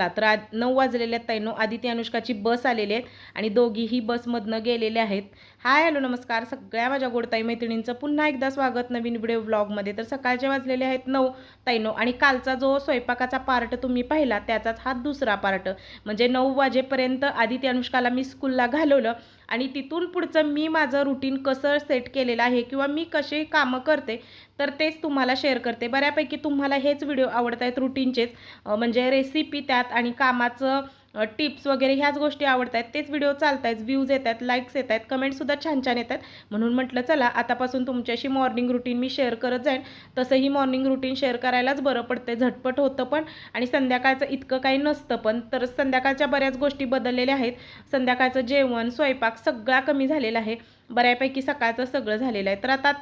चला. तर आ नऊ वाजलेले आहेत ताईनो आदिती अनुष्काची बस आलेली आहेत आणि दोघीही बसमधनं गेलेले आहेत. हाय हॅलो नमस्कार. सगळ्या माझ्या गोडताई मैत्रिणींचं पुन्हा एकदा स्वागत नवीन व्हिडिओ व्लॉगमध्ये तर सकाळचे वाजलेले आहेत नऊ. ताईनो आणि कालचा जो स्वयंपाकाचा पार्ट तुम्ही पाहिला त्याचाच हा दुसरा पार्ट म्हणजे नऊ वाजेपर्यंत आदिती अनुष्काला मी स्कूलला घालवलं. आणि तिथून पुढचं मी माझं रुटीन कसं सेट केलेलं आहे किंवा मी कसे कामं करते तर तेच तुम्हाला शेअर करते. बऱ्यापैकी तुम्हाला हेच व्हिडिओ आवडत आहेत रुटीनचेच म्हणजे रेसिपी त्यात आणि कामाचं टिप्स वगैरे ह्याच गोष्टी आवडत आहेत तेच व्हिडिओ चालत आहेत व्ह्यूज येत आहेत लाईक्स येत आहेत कमेंटसुद्धा छान छान येत आहेत म्हणून म्हटलं चला आतापासून तुमच्याशी मॉर्निंग रुटीन मी शेअर करत जाईन. तसंही मॉर्निंग रुटीन शेअर करायलाच बरं पडते झटपट होतं पण. आणि संध्याकाळचं इतकं काही नसतं पण. तर संध्याकाळच्या बऱ्याच गोष्टी बदललेल्या आहेत. संध्याकाळचं जेवण स्वयंपाक सगळा कमी झालेला आहे. बऱ्यापैकी सकाळचं सगळं झालेलं आहे. तर आता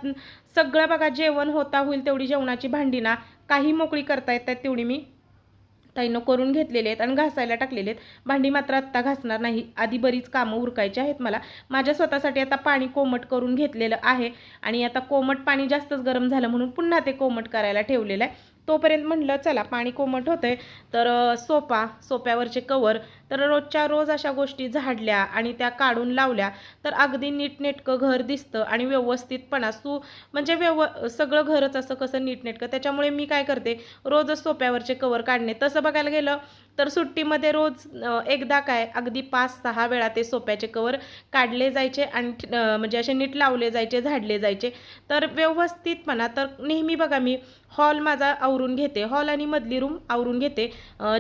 सगळं बघा जेवण होता होईल तेवढी जेवणाची भांडी ना काही मोकळी करता येतात तेवढी मी. ताईनं करून घेतलेले आहेत आणि घासायला टाकलेले आहेत. भांडी मात्र आत्ता घासणार नाही. आधी बरीच कामं उरकायची आहेत मला. माझ्या स्वतःसाठी आता पाणी कोमट करून घेतलेलं आहे आणि आता कोमट पाणी जास्तच गरम झालं म्हणून पुन्हा ते कोमट करायला ठेवलेलं आहे. तोपर्यंत म्हणलं चला पाणी कोमट होतंय. तर सोपा सोप्यावरचे कवर तर रोजच्या रोज अशा गोष्टी झाडल्या आणि त्या काढून लावल्या. तर अगदी नीटनेटकं घर दिसतं आणि व्यवस्थितपणा सु म्हणजे व्यव सगळं घरच असं कसं नीटनेटकं. त्याच्यामुळे मी काय करते रोजच सोप्यावरचे कवर काढणे. तसं बघायला गेलं तर सुट्टीमध्ये रोज एकदा काय अगदी पाच सहा वेळा ते सोप्याचे कवर काढले जायचे आणि म्हणजे असे नीट लावले जायचे झाडले जायचे. तर व्यवस्थितपणा तर नेहमी बघा मी हॉल माझा आवरून घेते. हॉल आणि मधली रूम आवरून घेते.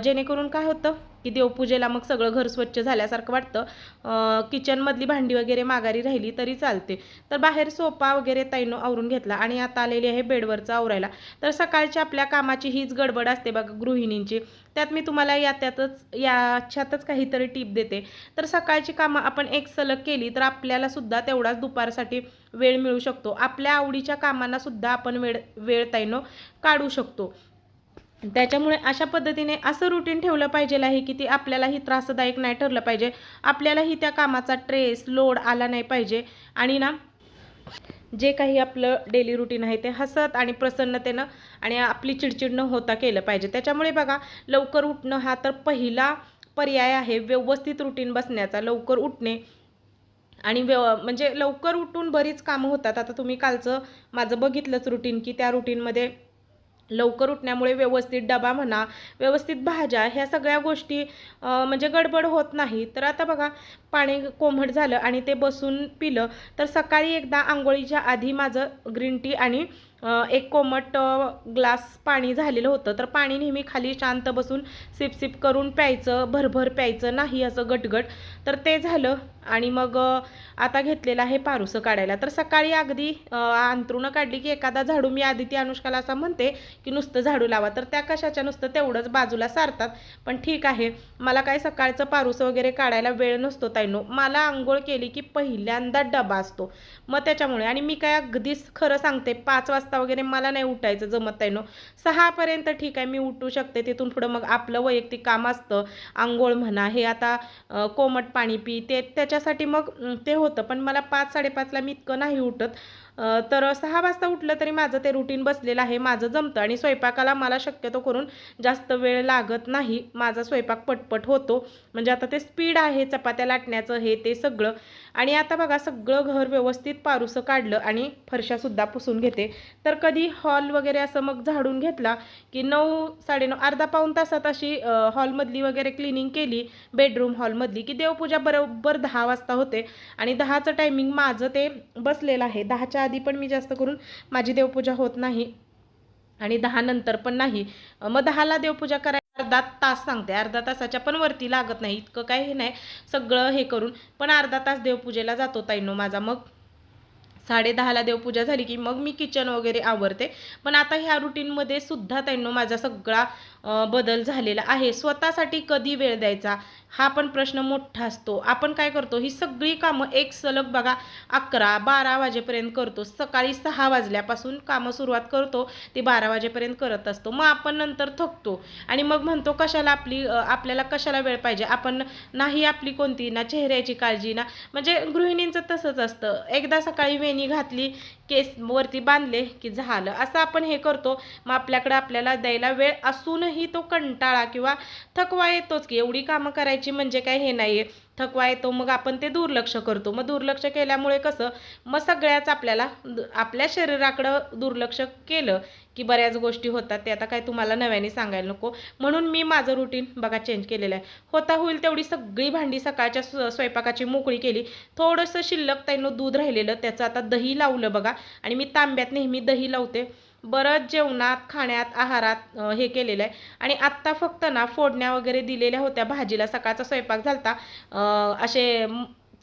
जेणेकरून काय होतं की देवपूजेला मग सगळं घर स्वच्छ झाल्यासारखं वाटतं. किचनमधली भांडी वगैरे माघारी राहिली तरी चालते. तर बाहेर सोपा वगैरे ताईनं आवरून घेतला आणि आता आलेली आहे बेडवरचं आवरायला. तर सकाळच्या आपल्या कामाची हीच गडबड असते बघा गृहिणींची. त्यात मी तुम्हाला याच्यातच याच्यातच काहीतरी टीप देते. तर सकाळची कामं आपण एक सलग केली तर आपल्याला सुद्धा तेवढाच दुपारसाठी वेळ मिळू शकतो. आपल्या आवडीच्या कामांना सुद्धा आपण वेळ वेळ ताईनं काढू शकतो. त्याच्यामुळे अशा पद्धतीने असं रुटीन ठेवलं पाहिजे आहे की ती आपल्यालाही त्रासदायक नाही ठरलं पाहिजे. आपल्यालाही त्या कामाचा ट्रेस लोड आला नाही पाहिजे. आणि ना जे काही आपलं डेली रुटीन आहे ते हसत आणि प्रसन्नतेनं आणि आपली चिडचिड न होता केलं पाहिजे. त्याच्यामुळे बघा लवकर उठणं हा तर पहिला पर्याय आहे व्यवस्थित रुटीन बसण्याचा. लवकर उठणे आणि व्यव म्हणजे लवकर उठून बरीच कामं होतात. आता तुम्ही कालचं माझं बघितलंच रुटीन की त्या रुटीनमध्ये लवकर उठण्यामुळे व्यवस्थित डबा म्हणा व्यवस्थित भाज्या ह्या सगळ्या गोष्टी म्हणजे गडबड होत नाही. तर आता बघा पाणी कोमट झालं आणि ते बसून पिलं तर सकाळी एकदा आंघोळीच्या आधी माझं ग्रीन टी आणि एक कोमट ग्लास पाणी झालेलं होतं. तर पाणी नेहमी खाली शांत बसून सिपसिप करून प्यायचं भरभर प्यायचं नाही असं गटगट. तर ते झालं आणि मग आता घेतलेलं आहे पारुसं काढायला. तर सकाळी अगदी अंतरुणं काढली की एखादा झाडू मी आधी ती अनुष्काला असं म्हणते की नुसतं झाडू लावा. तर त्या कशाच्या नुसतं तेवढंच बाजूला सारतात. पण ठीक आहे मला काय सकाळचं पारुसं वगैरे काढायला वेळ नसतो ताईनो. मला आंघोळ केली की पहिल्यांदा डबा असतो. मग त्याच्यामुळे आणि मी काय अगदीच खरं सांगते पाच वाजता वगैरे मला नाही उठायचं जमत आहे नो. सहापर्यंत ठीक आहे मी उठू शकते. तिथून पुढं मग आपलं वैयक्तिक काम असतं. आंघोळ म्हणा हे आता कोमट पाणी पी ते त्याच्यासाठी मग ते होतं. पण मला पाच साडेपाचला मी इतकं नाही उठत. तर सहा वाजता उठलं तरी माझं ते रुटीन बसलेलं आहे माझं जमतं. आणि स्वयंपाकाला मला शक्यतो करून जास्त वेळ लागत नाही. माझा स्वयंपाक पटपट होतो. म्हणजे आता ते स्पीड आहे चपात्या लाटण्याचं हे ते सगळं. आणि आता बघा सगळं घर व्यवस्थित पारुसं काढलं आणि फरशासुद्धा पुसून घेते. तर कधी हॉल वगैरे असं मग झाडून घेतला की नऊ साडेनऊ अर्धा पाऊण तासात अशी हॉलमधली वगैरे क्लिनिंग केली बेडरूम हॉलमधली की देवपूजा बरोबर दहा वाजता होते. आणि दहाचं टायमिंग माझं ते बसलेलं आहे. दहाच्या आधी पण मी जास्त करून माझी देवपूजा होत नाही आणि दहा नंतर पण नाही. मग दहाला देवपूजा करायला अर्धा तास सांगते. अर्धा तासाच्या पण वरती लागत नाही. इतकं काही हे नाही. सगळं हे करून पण अर्धा तास देवपूजेला जातो ताईनो माझा. मग साडे दहाला देवपूजा झाली की मग मी किचन वगैरे आवरते. पण आता ह्या रुटीनमध्ये सुद्धा त्यांना माझा सगळा बदल झालेला आहे. स्वतःसाठी कधी वेळ द्यायचा? हा पण प्रश्न मोठा असतो. आपण काय करतो? ही सगळी कामं एक सलग बघा अकरा बारा वाजेपर्यंत करतो. सकाळी सहा वाजल्यापासून कामं सुरुवात करतो. ते बारा वाजेपर्यंत करत असतो. मग आपण नंतर थकतो. आणि मग म्हणतो कशाला आपली आपल्याला कशाला वेळ पाहिजे? आपण नाही आपली कोणती? ना चेहऱ्याची काळजी ना म्हणजे गृहिणींचं तसंच असतं. एकदा सकाळी वेणी घातली केस वरती बांधले की झालं. असं आपण हे करतो. मग आपल्याकडे आपल्याला द्यायला वेळ असूनही करूनही तो कंटाळा किंवा थकवा येतोच की एवढी कामं करायची म्हणजे काय हे नाही आहे थकवा येतो मग आपण ते दुर्लक्ष करतो. मग दुर्लक्ष केल्यामुळे कसं मग सगळ्याच आपल्याला आपल्या शरीराकडं दुर्लक्ष केलं की बऱ्याच गोष्टी होतात. ते आता काय तुम्हाला नव्याने सांगायला नको. म्हणून मी माझं रुटीन बघा चेंज केलेलं आहे. होता होईल तेवढी सगळी भांडी सकाळच्या स्व- स्वयंपाकाची मोकळी केली. थोडंसं शिल्लक त्यांना दूध राहिलेलं त्याचं आता दही लावलं बघा. आणि मी तांब्यात नेहमी दही लावते. बरंच जेवणात खाण्यात आहारात हे केलेलं आहे. आणि आत्ता फक्त ना फोडण्या वगैरे दिलेल्या होत्या भाजीला. सकाळचा स्वयंपाक झालता. असे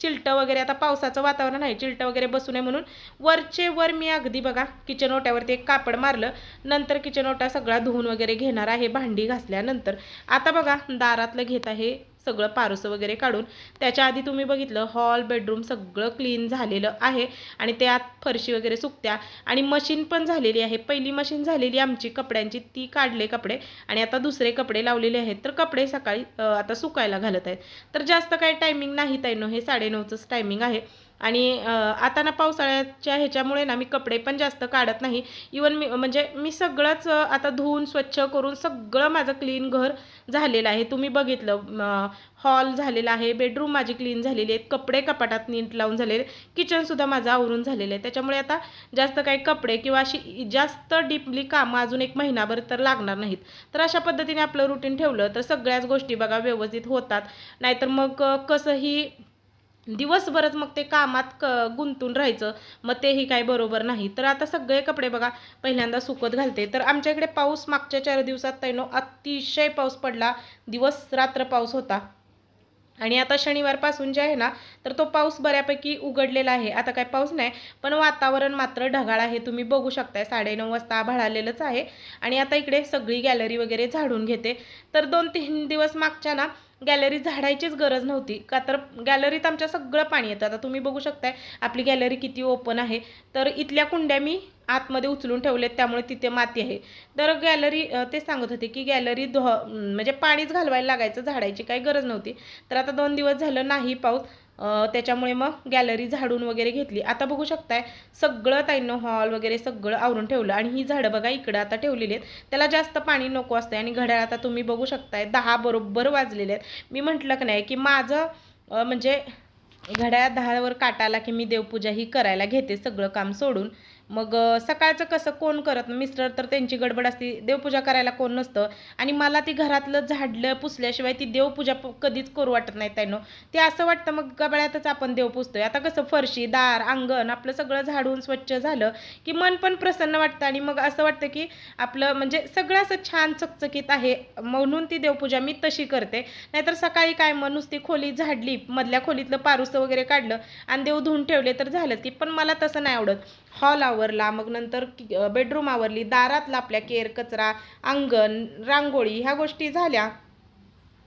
चिलटं वगैरे आता पावसाचं वातावरण आहे. चिलटं वगैरे बसू नये म्हणून वरचे वर मी अगदी बघा किचन ओट्यावरती एक कापड मारलं. नंतर किचन ओटा सगळा धुवून वगैरे घेणार आहे. भांडी घासल्यानंतर. आता बघा दारातलं घेत आहे सगळं पारसं वगैरे काढून त्याच्या आधी तुम्ही बघितलं हॉल बेडरूम सगळं क्लीन झालेलं आहे आणि त्यात फरशी वगैरे सुकत्या. आणि मशीन पण झालेली आहे. पहिली मशीन झालेली आमची कपड्यांची ती काढले कपडे आणि आता दुसरे कपडे लावलेले आहेत. तर कपडे सकाळी आता सुकायला घालत आहेत. तर जास्त काही टायमिंग नाही ताईनो हे साडेनऊचंच टायमिंग आहे. आणि आता ना पावसाळ्याच्या ह्याच्यामुळे ना मी कपडे पण जास्त काढत नाही. इवन मी म्हणजे मी सगळंच आता धुवून स्वच्छ करून सगळं माझं क्लीन घर झालेलं आहे. तुम्ही बघितलं हॉल झालेला आहे बेडरूम माझी क्लीन झालेली आहेत कपडे कपाटात नीट लावून झालेले किचनसुद्धा माझं आवरून झालेलं आहे. त्याच्यामुळे आता जास्त काही कपडे किंवा अशी जास्त डीपली कामं अजून एक महिनाभर तर लागणार नाहीत. तर अशा पद्धतीने आपलं रुटीन ठेवलं तर सगळ्याच गोष्टी बघा व्यवस्थित होतात. नाहीतर मग कसंही दिवसभरच मग ते कामात क गुंतून राहायचं. मग तेही काही बरोबर नाही. तर आता सगळे कपडे बघा पहिल्यांदा सुकत घालते. तर आमच्या इकडे पाऊस मागच्या चार दिवसात तैनो अतिशय पाऊस पडला. दिवस रात्र पाऊस होता. आणि आता शनिवारपासून जे आहे ना तर तो पाऊस बऱ्यापैकी उघडलेला आहे. आता काय पाऊस नाही पण वातावरण मात्र ढगाळ आहे. तुम्ही बघू शकताय साडेनऊ वाजता आभाळ आलेलंच आहे. आणि आता इकडे सगळी गॅलरी वगैरे झाडून घेते. तर दोन तीन दिवस मागच्या ना गॅलरी झाडायचीच गरज नव्हती. का तर गॅलरीत आमच्या सगळं पाणी येतं. आता तुम्ही बघू शकताय आपली गॅलरी किती ओपन आहे. तर इथल्या कुंड्या मी आतमध्ये उचलून ठेवलेत त्यामुळे तिथे माती आहे. तर गॅलरी ते सांगत होते की गॅलरी धुवा म्हणजे पाणीच घालवायला लागायचं झाडायची काही गरज नव्हती. तर आता दोन दिवस झालं नाही पाऊस. त्याच्यामुळे मग गॅलरी झाडून वगैरे घेतली. आता बघू शकताय सगळं ताईनं हॉल वगैरे सगळं आवरून ठेवलं. आणि ही झाडं बघा इकडं आता ठेवलेली आहेत. त्याला जास्त पाणी नको असतं आणि घड्याळ आता तुम्ही बघू शकताय दहा बरोबर वाजलेले आहेत. मी म्हटलं की नाही की माझं म्हणजे घड्याळ दहावर काटाला की मी देवपूजा ही करायला घेते सगळं काम सोडून. मग सकाळचं कसं कोण करत? मिस्टर तर त्यांची गडबड असते. देवपूजा करायला कोण नसतं. आणि मला ती घरातलं झाडलं पुसल्याशिवाय ती देवपूजा कधीच करू वाटत नाही त्यानं ते असं वाटतं मग गबाळ्यातच आपण देव पुसतोय. आता कसं फरशी दार अंगण आपलं सगळं झाडून स्वच्छ झालं की मन पण प्रसन्न वाटतं. आणि मग असं वाटतं की आपलं म्हणजे सगळं असं छान चकचकीत आहे. म्हणून ती देवपूजा मी तशी करते. नाहीतर सकाळी काय मग नुसती खोली झाडली मधल्या खोलीतलं पारुसं वगैरे काढलं आणि देव धुवून ठेवले तर झालंच की. पण मला तसं नाही आवडत. हॉल आवरला मग नंतर बेडरूम आवरली दारातला आपल्या केर कचरा अंगण रांगोळी ह्या गोष्टी झाल्या.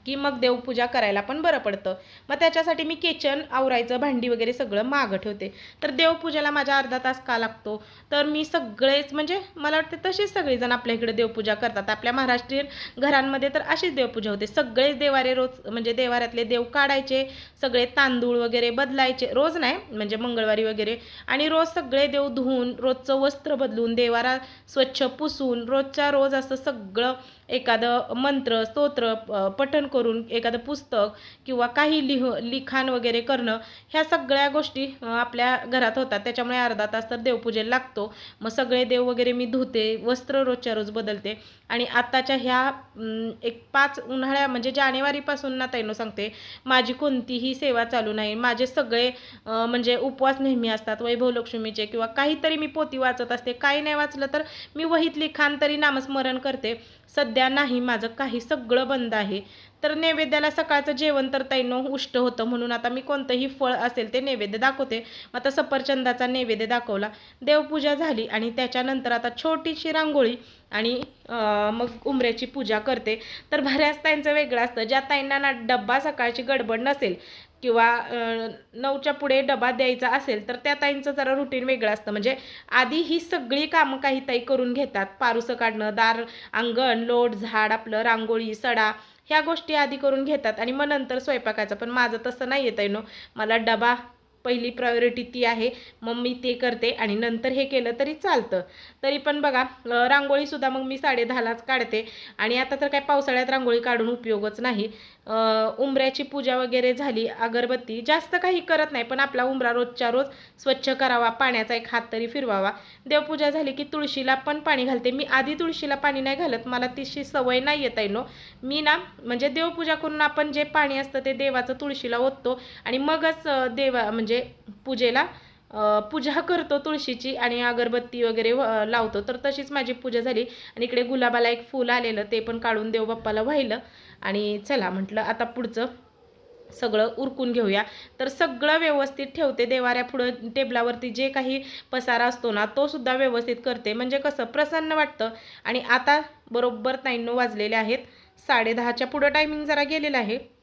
की मग देवपूजा करायला पण बरं पडतं. मग त्याच्यासाठी मी किचन आवरायचं भांडी वगैरे सगळं मागं ठेवते. तर देवपूजेला माझा अर्धा तास का लागतो? तर मी सगळेच म्हणजे मला वाटते तसेच सगळेजण आपल्या इकडे देवपूजा करतात. आपल्या महाराष्ट्रीयन घरांमध्ये तर अशीच देवपूजा होते. सगळेच देवारे रोज म्हणजे देवाऱ्यातले देव काढायचे सगळे तांदूळ वगैरे बदलायचे. रोज नाही म्हणजे मंगळवारी वगैरे. आणि रोज सगळे देव धुवून रोजचं वस्त्र बदलून देवारा स्वच्छ पुसून रोजच्या रोज असं सगळं एखादं मंत्र स्तोत्र पठन पठण करून करून एखादं पुस्तक किंवा काही लिह लिखाण वगैरे करणं ह्या सगळ्या गोष्टी आपल्या घरात होतात. त्याच्यामुळे अर्धा तास तर देवपूजेला लागतो. मग सगळे देव वगैरे मी धुते वस्त्र रोजच्या रोज बदलते. आणि आत्ताच्या ह्या एक पाच उन्हाळ्या म्हणजे जानेवारीपासून ना तैनो सांगते माझी कोणतीही सेवा चालू नाही. माझे सगळे म्हणजे उपवास नेहमी असतात वैभव लक्ष्मीचे किंवा काहीतरी मी पोती वाचत असते. काही नाही वाचलं तर मी वहीत लिखाण तरी नामस्मरण करते. सध्या नाही माझं काही सगळं बंद आहे. तर नैवेद्याला सकाळचं जेवण तर तैनो उष्ट होतं म्हणून आता मी कोणतंही फळ असेल ते नैवेद्य दाखवते. मग आता सफरचंदाचा नैवेद्य दाखवला. देवपूजा झाली आणि त्याच्यानंतर आता छोटीशी रांगोळी आणि मग उमऱ्याची पूजा करते. तर बऱ्याच ताईंचं वेगळं असतं. ज्या ताईंना ना डब्बा सकाळची गडबड नसेल किंवा नऊच्या पुढे डबा द्यायचा असेल तर त्या ताईंचं जरा रुटीन वेगळं असतं. म्हणजे आधी ही सगळी कामं काही ताई करून घेतात. पारुसं काढणं दार अंगण लोट झाड आपलं रांगोळी सडा ह्या गोष्टी आधी करून घेतात आणि मग नंतर स्वयंपाकाचं. पण माझं तसं नाही येत आहे नो मला डबा पहिली प्रायोरिटी ती आहे. मग मी ते करते आणि नंतर हे केलं तरी चालतं. तरी पण बघा रांगोळीसुद्धा मग मी साडे दहालाच काढते. आणि आता तर काय पावसाळ्यात रांगोळी काढून उपयोगच नाही. उमऱ्याची उंबऱ्याची पूजा वगैरे झाली अगरबत्ती जास्त काही करत नाही पण आपला उंबरा रोजच्या रोज स्वच्छ करावा पाण्याचा एक हात तरी फिरवावा. देवपूजा झाली की तुळशीला पण पाणी घालते. मी आधी तुळशीला पाणी नाही घालत मला तिशी सवय नाही येत आहे नो मी ना म्हणजे देवपूजा करून आपण जे पाणी असतं ते देवाचं तुळशीला ओततो आणि मगच देवा म्हणजे पूजेला पूजा करतो तुळशीची आणि अगरबत्ती वगैरे व- लावतो. तर तशीच माझी पूजा झाली. आणि इकडे गुलाबाला एक फूल आलेलं ते पण काढून देव बाप्पाला वाहिलं आणि चला म्हटलं आता पुढचं सगळं उरकून घेऊया. तर सगळं व्यवस्थित ठेवते. देवाऱ्या पुढं टेबलावरती जे काही पसारा असतो ना तो सुद्धा व्यवस्थित करते. म्हणजे कसं प्रसन्न वाटतं. आणि आता बरोबर ताईंनो वाजलेले आहेत. साडेदहाच्या पुढं टायमिंग जरा गेलेलं आहे.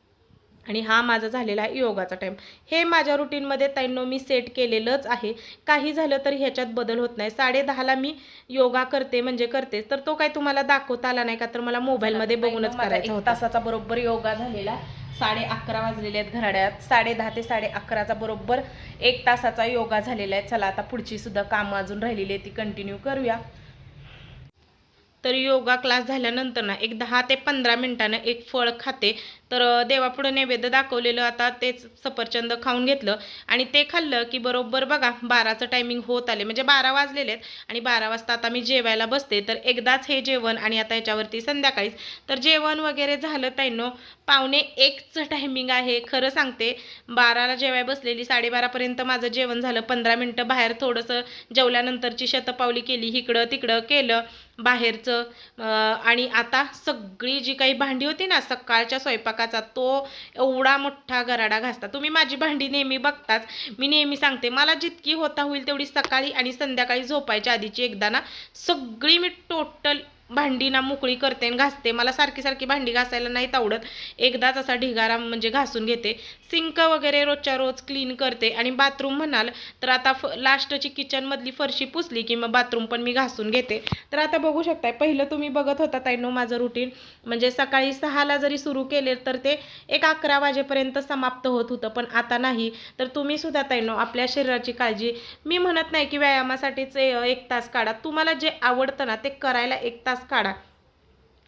आणि हा माझा झालेला आहे योगाचा टाईम हे माझ्या रुटीनमध्ये ताईंनो मी सेट केलेलंच आहे. काही झालं तरी ह्याच्यात बदल होत नाही. साडे दहाला मी योगा करते म्हणजे करते तर तो काही तुम्हाला दाखवता आला नाही का? तर मला मोबाईलमध्ये बघूनच करायचा होता. तासाचा बरोबर योगा झालेला. साडे अकरा वाजलेले आहेत घराड्यात. साडे दहा ते साडे अकराचा बरोबर एक तासाचा योगा झालेला आहे. चला आता पुढची सुद्धा कामं अजून राहिलेली आहे ती कंटिन्यू करूया. तर योगा क्लास झाल्यानंतर ना एक दहा ते पंधरा मिनिटानं एक फळ खाते. तर देवापुढं नैवेद्य दाखवलेलं आता तेच सफरचंद खाऊन घेतलं आणि ते खाल्लं की बरोबर बघा बाराचं टायमिंग होत आले म्हणजे बारा वाजलेले आहेत आणि बारा वाजता आता मी जेवायला बसते. तर एकदाच हे जेवण आणि आता याच्यावरती संध्याकाळीच. तर जेवण वगैरे झालं ताईनो पावणे एकचं टायमिंग आहे खरं सांगते. बाराला जेवाय बसलेली साडेबारापर्यंत माझं जेवण झालं. पंधरा मिनटं बाहेर थोडंसं जेवल्यानंतरची शतपावली केली इकडं तिकडं केलं बाहेरचं. आणि आता सगळी जी काही भांडी होती ना सकाळच्या स्वयंपाक स्वयंपाकाचा तो एवढा मोठा गराडा घासता तुम्ही माझी भांडी नेहमी बघताच मी नेहमी सांगते मला जितकी होता होईल तेवढी सकाळी आणि संध्याकाळी झोपायच्या आधीची एकदा ना सगळी मी टोटल भांडी ना मोकळी करते आणि घासते. मला सारखी सारखी भांडी घासायला नाहीत आवडत. एकदाच असा ढिगारा म्हणजे घासून घेते. सिंक वगैरे रोजच्या रोज क्लीन करते. आणि बाथरूम म्हणाल तर आता फ लास्टची किचनमधली फरशी पुसली की मग बाथरूम पण मी घासून घेते. तर आता बघू शकताय पहिलं तुम्ही बघत होता ताईनो माझं रुटीन म्हणजे सकाळी सहाला जरी सुरू केले तर ते एक अकरा वाजेपर्यंत समाप्त होत होतं पण आता नाही. तर तुम्ही सुद्धा ताईनो आपल्या शरीराची काळजी मी म्हणत नाही की व्यायामासाठीच एक तास काढा. तुम्हाला जे आवडतं ना ते करायला एक तास काढा.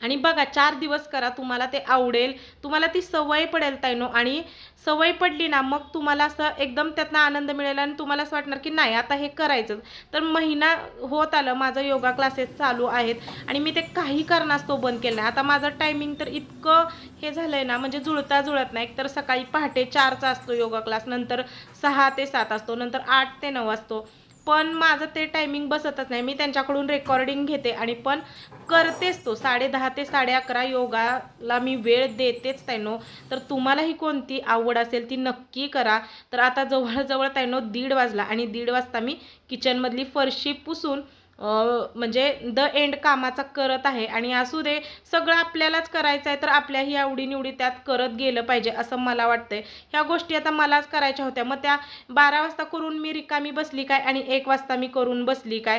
आणि बघा चार दिवस करा तुम्हाला ते आवडेल. तुम्हाला ती सवय पडेल ताईनो. आणि सवय पडली ना मग तुम्हाला असं एकदम त्यातनं आनंद मिळेल आणि तुम्हाला असं वाटणार की नाही आता हे करायचं तर महिना होत आलं माझं योगा क्लासेस चालू आहेत. आणि मी ते काही कारणास्तव बंद केलं नाही. आता माझं टायमिंग तर इतकं हे झालं आहे ना म्हणजे जुळता जुळत नाही. तर सकाळी पहाटे चारचा असतो योगा क्लास नंतर सहा ते सात असतो नंतर आठ ते नऊ असतो. पण माझं ते टायमिंग बसतच नाही. मी त्यांच्याकडून रेकॉर्डिंग घेते आणि पण करतेच तो. साडे दहा ते साडे अकरा योगाला मी वेळ देतेच त्यानो तर तुम्हालाही कोणती आवड असेल ती नक्की करा. तर आता जवळजवळ त्यानो दीड वाजला आणि दीड वाजता मी किचनमधली फरशी पुसून म्हणजे द एंड कामाचा करत आहे आणि असू दे सगळं आपल्यालाच करायचं आहे तर आपल्याही आवडीनिवडी त्यात करत गेलं पाहिजे असं मला वाटतंय. ह्या गोष्टी आता मलाच करायच्या होत्या. मग त्या बारा वाजता करून मी रिकामी बसली काय आणि एक वाजता मी करून बसली काय?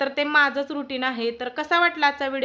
तर ते माझंच रुटीन आहे. तर कसा वाटला आजचा व्हिडिओ